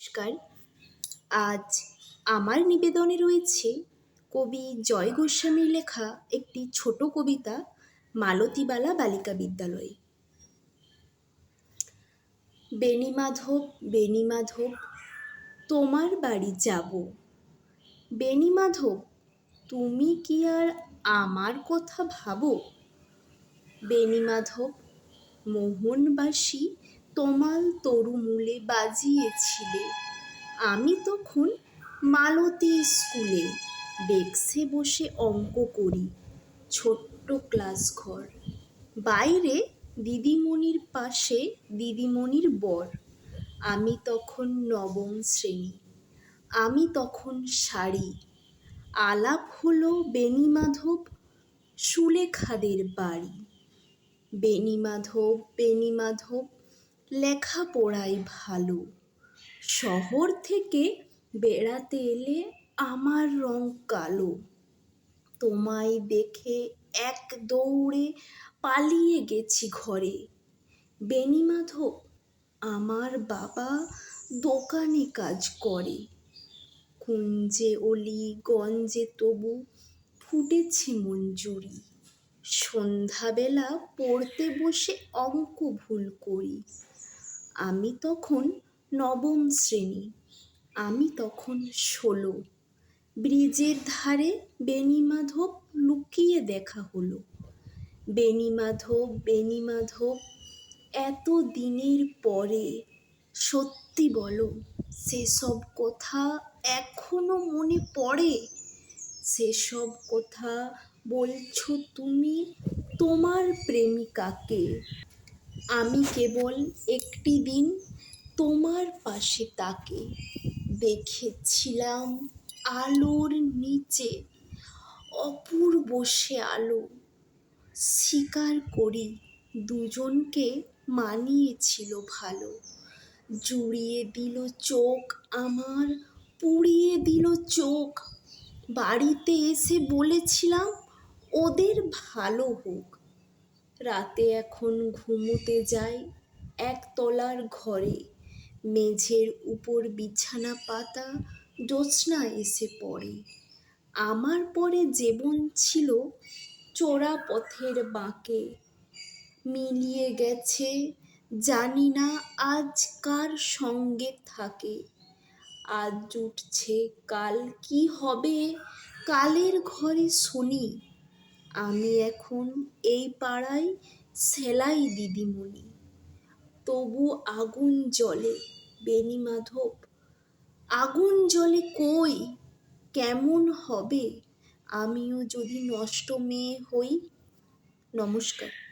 নমস্কার। আজ আমার নিবেদনে রয়েছে কবি জয় গোস্বামীর লেখা একটি ছোট কবিতা, মালতীবালা বালিকা বিদ্যালয়। বেণীমাধব বেণীমাধব তোমার বাড়ি যাব। বেণীমাধব তুমি কি আর আমার কথা ভাবো? বেণীমাধব মোহনবাসী তোমাল তরুমূলে বাজিয়েছিলে। আমি তখন মালতী স্কুলে ডেস্কে বসে অঙ্ক করি, ছোট্ট ক্লাস ঘর। বাইরে দিদিমণির পাশে দিদিমণির বর। আমি তখন নবম শ্রেণি। আমি তখন শাড়ি। আলাপ হলো বেণীমাধব সুলেখাদের বাড়ি। বেণীমাধব বেণীমাধব লেখাপড়ায় ভালো। শহর থেকে বেড়াতে এলে আমার রং কালো। তোমায় দেখে এক দৌড়ে পালিয়ে গেছি ঘরে। বেণীমাধব, আমার বাবা দোকানে কাজ করে। কুঞ্জে অলি, গঞ্জে তবু ফুটেছে মঞ্জুরি। সন্ধ্যাবেলা পড়তে বসে অঙ্ক ভুল করি। আমি তখন নবম শ্রেণি, আমি তখন ষোলো। ব্রিজের ধারে বেণীমাধব লুকিয়ে দেখা হলো। বেণীমাধব বেণীমাধব এত দিনের পরে, সত্যি বলো, সেসব কথা এখনও মনে পড়ে? সেসব কথা বলছো তুমি তোমার প্রেমিকাকে। আমি কেবল একটি দিন তোমার পাশে তাকে দেখেছিলাম আলোর নিচে, অপূর্ব সে আলো। স্বীকার করি দুজনকে মানিয়েছিল ভালো। জুড়িয়ে দিল চোখ আমার, পুড়িয়ে দিল চোখ। বাড়িতে এসে বলেছিলাম, ওদের ভালো হোক। রাতে এখন ঘুমোতে যাই একতলার ঘরে। মেঝের উপর বিছানা পাতা জ্যোৎস্না এসে পড়ে। আমার পরে জীবন ছিল চোরা পথের বাঁকে। মিলিয়ে গেছে জানি না আজ কার সঙ্গে থাকে। আজ জুটছে কাল কি হবে? কালের ঘরে শুনি। আমি এখন এই পাড়ায় সেলাই দিদিমণি। তবু আগুন জলে বেনি বেণীমাধব আগুন জলে কই? কেমন হবে? আমিও যদি নষ্ট মেয়ে হই, নমস্কার।